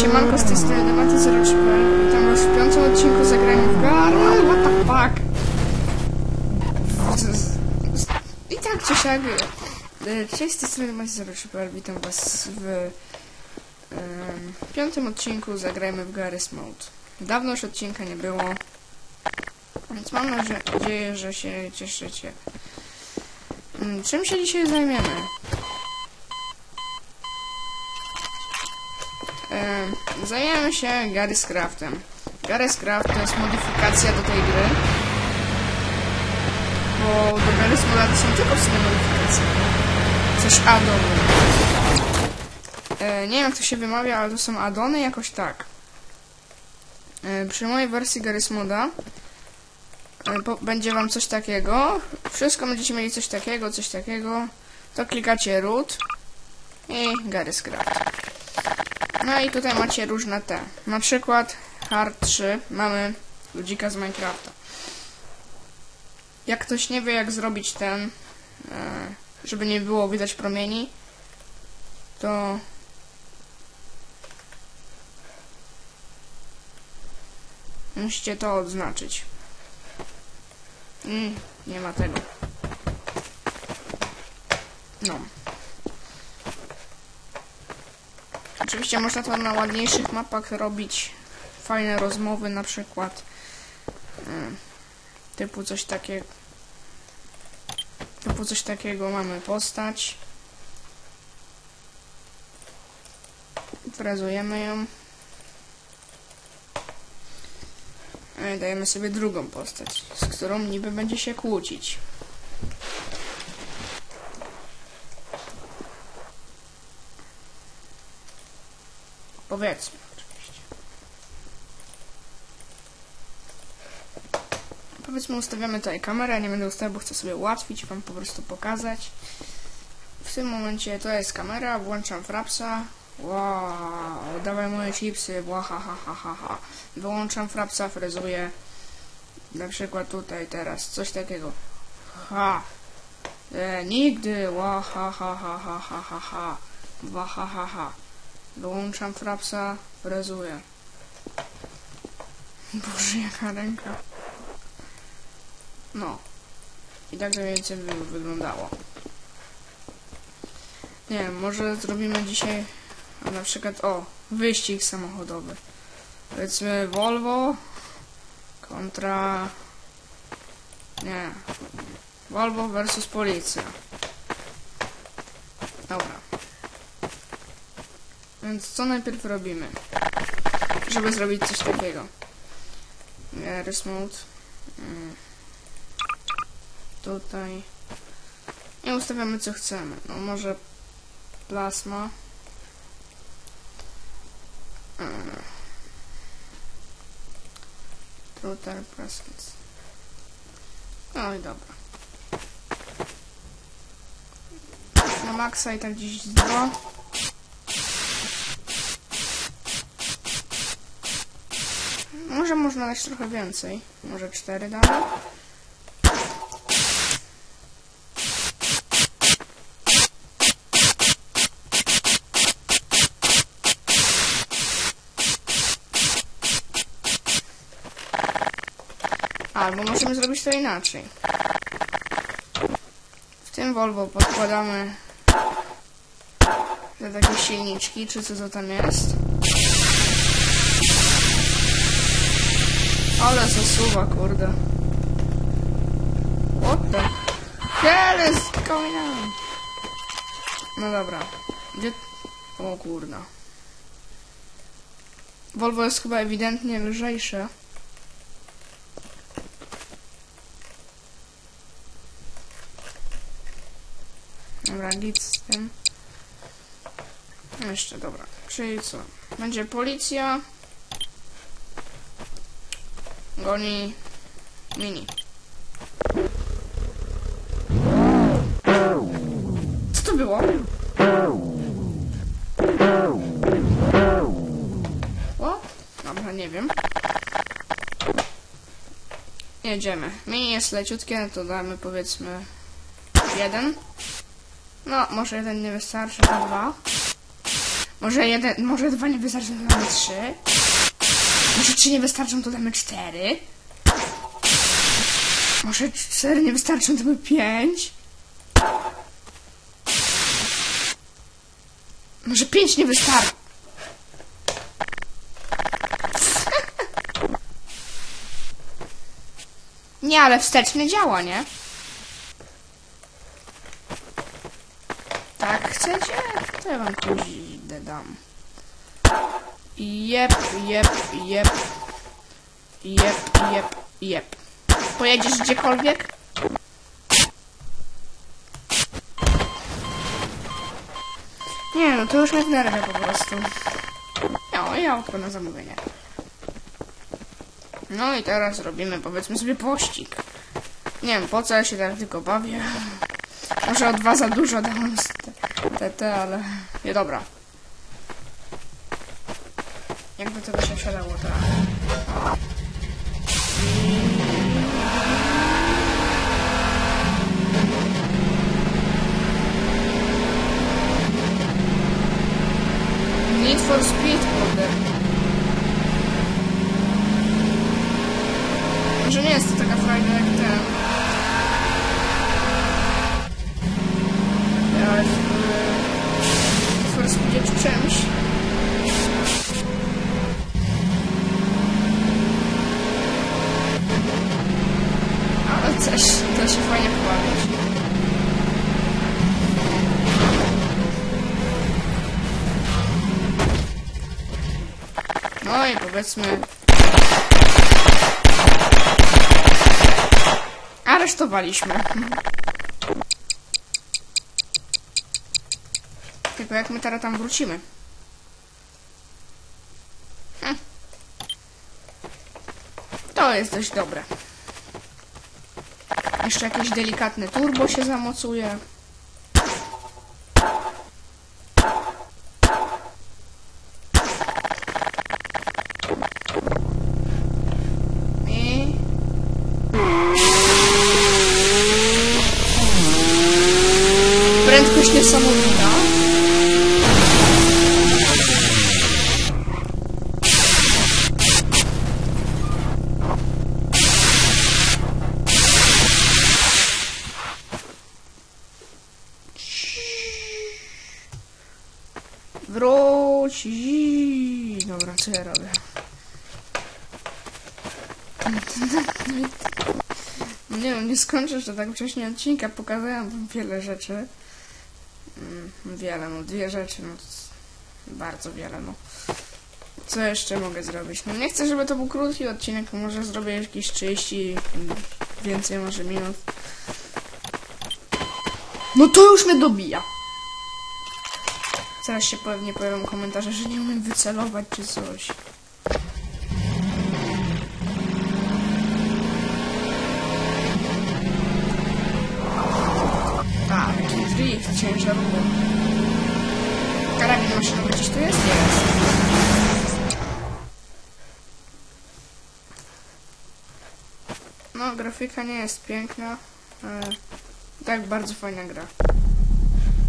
Siemanko, z tej strony Dematy03.pl Witam was w piątym odcinku Zagrajmy w Garal, what the fuck? I tak, czy siak Cześć, z tej strony Dematy03.pl Witam was w em, piątym odcinku Zagrajmy w Garry's Mode Dawno już odcinka nie było Więc mam nadzie- nadzieję, że się cieszycie Mm, Czym się dzisiaj zajmiemy? Zajmiemy się Garry's Craftem. Garry's Craft to jest modyfikacja do tej gry. Bo do Garry's Moda to są tylko w sumie modyfikacje. Coś addony. E, nie wiem jak to się wymawia, ale to są addony jakoś tak. E, przy mojej wersji Garry's Moda e, będzie wam coś takiego. Wszystko będziecie mieli coś takiego, coś takiego. To klikacie root i Garry's Craft. No i tutaj macie różne te. Na przykład Hard 3 mamy ludzika z Minecrafta. Jak ktoś nie wie jak zrobić ten, e, żeby nie było widać promieni, to musicie to odznaczyć. Mm, nie ma tego. No. Oczywiście można to na ładniejszych mapach robić. Fajne rozmowy na przykład. Mm, typu coś takiego typu coś takiego mamy postać. Frezujemy ją. I dajemy sobie drugą postać z którą niby będzie się kłócić Powiedzmy oczywiście. Powiedzmy ustawiamy tutaj kamerę, nie będę ustawiał, bo chcę sobie ułatwić, wam po prostu pokazać. W tym momencie to jest kamera, włączam frapsa. Wow, dawaj moje chipsy, ha ha ha ha ha. Wyłączam frapsa, frezuję. Na przykład tutaj teraz, coś takiego. Ha. E, nigdy, ła ha ha ha ha ha. Wa ha ha ha. Dołączam frapsa, frezuję. Boże, jaka ręka. No. I tak to więcej by wyglądało. Nie wiem, może zrobimy dzisiaj na przykład, o, wyścig samochodowy. Powiedzmy Volvo kontra... Nie. Volvo versus policja. Dobra. Więc co najpierw robimy? Żeby zrobić coś takiego. Rys. Mm. Tutaj. I ustawiamy co chcemy. No może plasma. Mm. Router presence. No i dobra. Na maksa i tak gdzieś 2. można dać trochę więcej. Może cztery damy. Albo możemy zrobić to inaczej. W tym Volvo podkładamy te takie silniczki, czy co to tam jest. Ale zasuwa, kurde. What the hell is going on? No dobra. Gdzie... O kurna. Volvo jest chyba ewidentnie lżejsze. Dobra, git z tym. Jeszcze, dobra. Czyli co? Będzie policja. Goni mini. Co to było? O? Dobra, nie wiem. Jedziemy. Mini jest leciutkie, to damy powiedzmy jeden. No, może jeden nie wystarczy, to dwa. Może jeden, może dwa nie wystarczą, to trzy. Może trzy nie wystarczą, to damy cztery. Może cztery nie wystarczą, to damy pięć. Może pięć nie wystarczy. Nie, ale wsteczny działa, nie? Tak chcecie? To ja wam później dam. Jep, jep, jep. Jep, jep, jep. Pojedziesz gdziekolwiek? Nie, no to już mnie wnerwia po prostu. I autko na zamówienie. No i teraz robimy, powiedzmy sobie, pościg. Nie wiem, po co ja się tak tylko bawię. Może o dwa za dużo dałem te, te, te ale... Nie, dobra. Jakby to by się wsiadało, tak. Need for Speed, kurde. Może nie jest to taka fajna jak ten. Ja w Need for Speedzie czy czymś. Ale też, to się fajnie pobawić. No i powiedzmy... Aresztowaliśmy. Tylko jak my teraz tam wrócimy? Hm. To jest dość dobre. Jeszcze jakieś delikatne turbo się zamocuje. I... Prędkość niesamowita. Wróć! Dobra, co ja robię? Nie wiem, nie skończę że tak wcześniej odcinka, pokazałem wam wiele rzeczy. Mm, Wiele, no dwie rzeczy, no bardzo wiele, no. Co jeszcze mogę zrobić? No nie chcę, żeby to był krótki odcinek, może zrobię jakieś 30, mm, więcej może minut. No to już mnie dobija. Zaraz się pewnie pojawią komentarze, że nie umiem wycelować czy coś. Drift ciężarowy. Karabin maszynowy gdzieś tu jest? Jest. No, grafika nie jest piękna, ale tak bardzo fajna gra.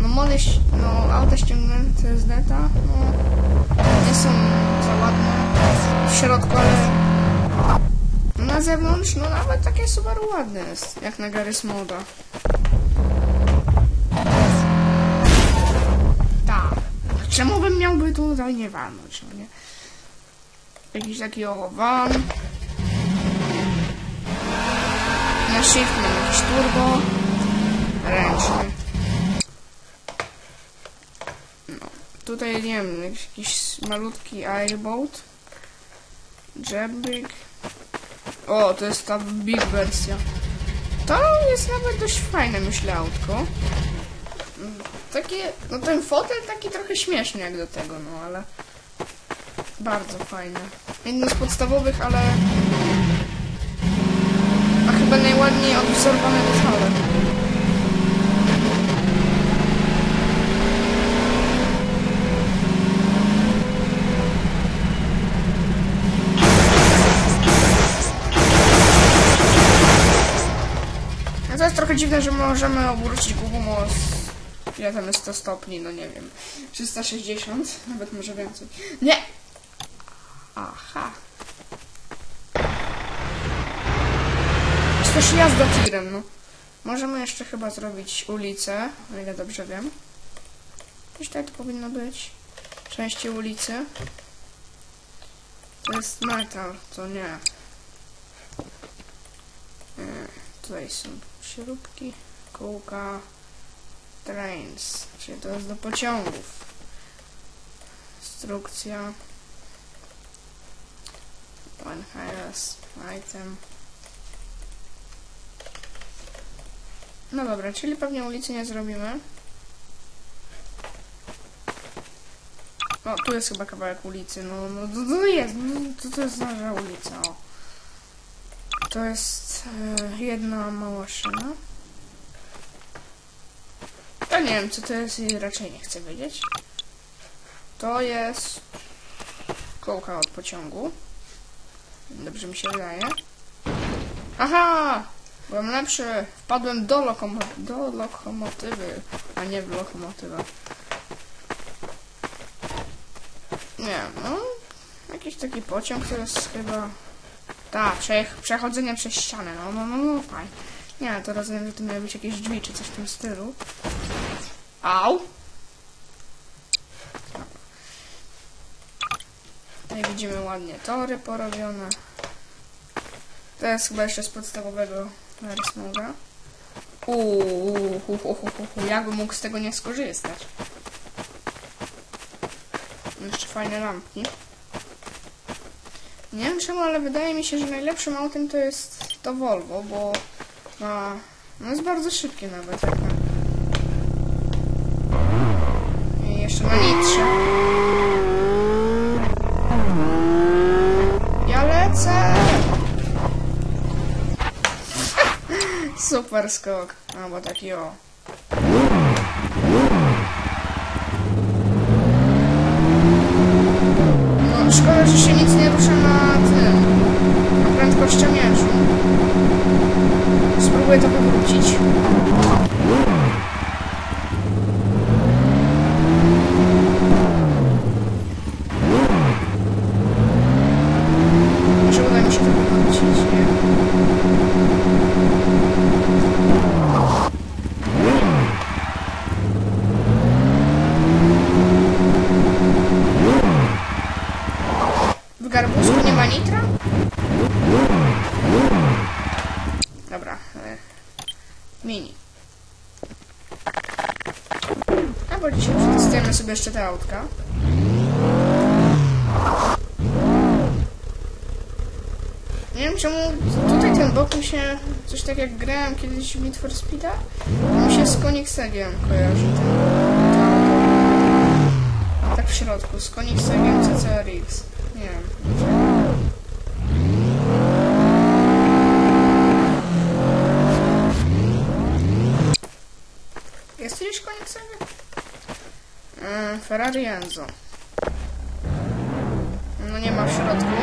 No mody, no auta ściągnięte z neta, no nie są za ładne w środku, ale na zewnątrz, no nawet takie Subaru ładne jest, jak na Garys Moda. Czemu bym miałby tutaj nie walnąć, no nie? Jakiś taki o van. Na shift mam jakiś turbo. Ręczny. No. Tutaj nie wiem, jakiś malutki airboat. Jailbreak. O, to jest ta big wersja. To jest nawet dość fajne, myślę, autko. Takie, no ten fotel taki trochę śmieszny jak do tego, no ale bardzo fajne. Jedno z podstawowych, ale a chyba najładniej odwzorowane detale. A to jest trochę dziwne, że możemy obrócić głową o tam jest 100 stopni? No nie wiem. 360? Nawet może więcej. Nie! Aha. Jest jazda tigrem, no. Możemy jeszcze chyba zrobić ulicę, o ile dobrze wiem. Gdzieś tak to powinno być. Części ulicy. To jest metal, to nie. E, Tutaj są śrubki, kółka, trains, czyli to jest do pociągów. Instrukcja. Pan Harris, item. No dobra, czyli pewnie ulicy nie zrobimy. O, tu jest chyba kawałek ulicy, no, no to, to jest, no, to, to jest nasza ulica, o. To jest e, jedna mała szyna. Nie wiem, co to jest i raczej nie chcę wiedzieć. To jest kołka od pociągu. Dobrze mi się wydaje. Aha! Byłem lepszy. Wpadłem do, lokomo do lokomotywy, a nie w lokomotywę. Nie no. Jakiś taki pociąg to jest chyba... Tak, prze przechodzenie przez ścianę, no, no, no, no, fajnie. Nie, to rozumiem, że to miały być jakieś drzwi, czy coś w tym stylu. Au! Tutaj widzimy ładnie tory porobione. To jest chyba jeszcze z podstawowego Versmoga. Uuu, hu, hu, hu, hu, jakbym mógł z tego nie skorzystać. Jeszcze fajne lampki. Nie wiem czemu, ale wydaje mi się, że najlepszym autem to jest to Volvo, bo ma, no jest bardzo szybkie nawet. Jak na... Nitrze. Ja lecę! Super skok. Albo taki o. No, szkoda, że się nic nie rusza na tym. Na prędkościomierzu. Spróbuję to wywrócić. Może uda mi się to wywrócić, nie? W garbusku nie ma nitra? Dobra. e, Mini. Albo dzisiaj przetestujemy sobie autka. Nie wiem czemu tutaj ten bok mi się, coś tak jak grałem kiedyś w Need for Speed'a, mi się z Koenigseggiem kojarzy. Ten, tak w środku, z Koenigseggiem CCRX. Nie wiem. Jest gdzieś Koenigsegg? Mm, Ferrari Enzo. No nie ma w środku.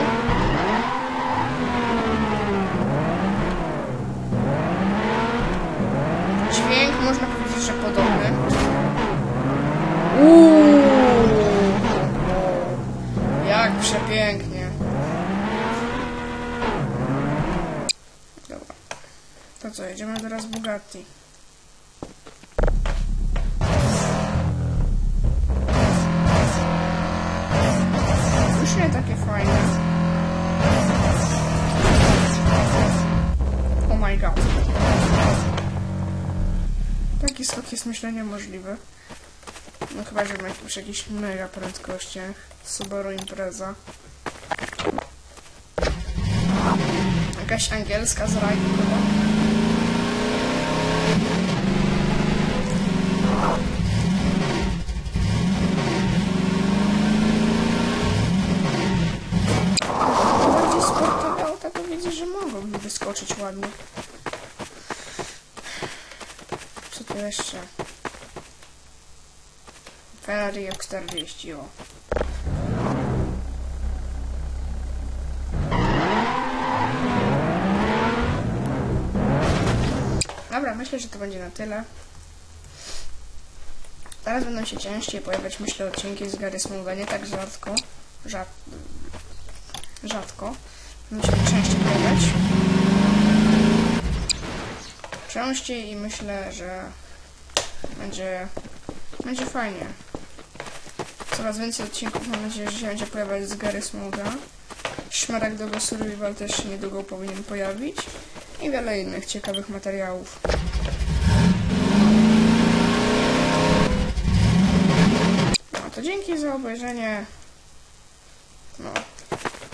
Dźwięk można powiedzieć, że podobny. Uuu, jak przepięknie. Dobra. To co, jedziemy teraz Bugatti. Taki skok jest myślę niemożliwy. No chyba, że na jakimś jakichś mega prędkościach. Subaru Impreza. Jakaś angielska z chyba. To bardziej sportowe auta to widzę, że mogą mi wyskoczyć ładnie. Co tu jeszcze? Ferrari F40, o. Dobra, myślę, że to będzie na tyle. Teraz będą się częściej pojawiać, myślę, odcinki z Gary Smootha, nie tak rzadko. Rzad... Rzadko. Będą się częściej pojawiać. I myślę, że będzie, będzie fajnie. Coraz więcej odcinków mam nadzieję, że się będzie pojawiać z Gary Smootha. Szmaragdowy Survival też się niedługo powinien pojawić. I wiele innych ciekawych materiałów. No to dzięki za obejrzenie. No.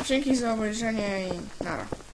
Dzięki za obejrzenie i nara.